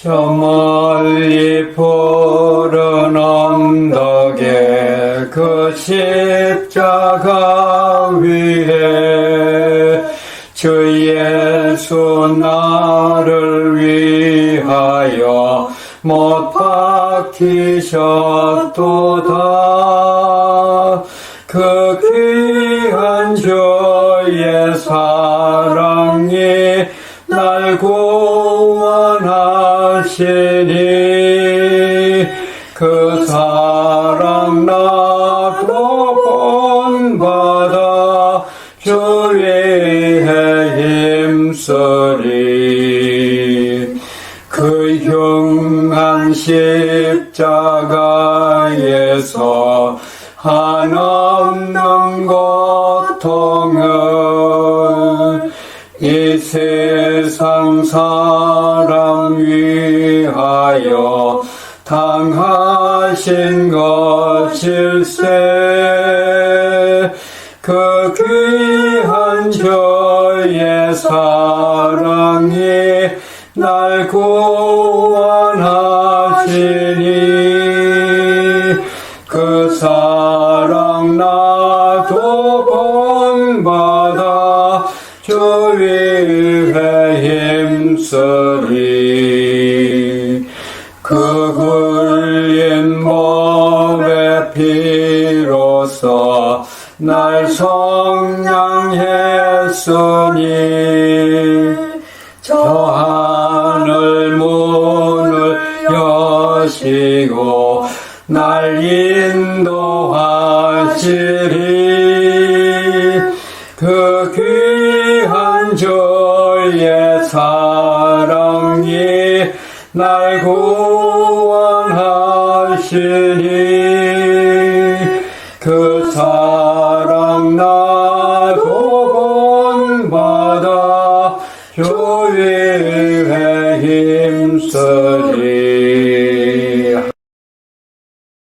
저 멀리 푸른 언덕에 그 십자가 위에 주 예수 나를 위하여 못 박히셨도다. 그 귀한 주의 사랑이 날 구원 하시니 그 사랑 나도 본받아 주 위에 힘쓰리. 그 흉한 십자가에서 한없는 고통을 이 세상 사람 위하여 당하신 것일세 그 귀한 주의 사랑이 날 구원하시니 그 흘린 몸의 피로써 날 성량했으니 저 하늘 문을 여시고 날 인도하시리. 그 귀한 주의 사랑이 날 구원하시니 그 사랑 나도 본받아 주 위에 힘쓰리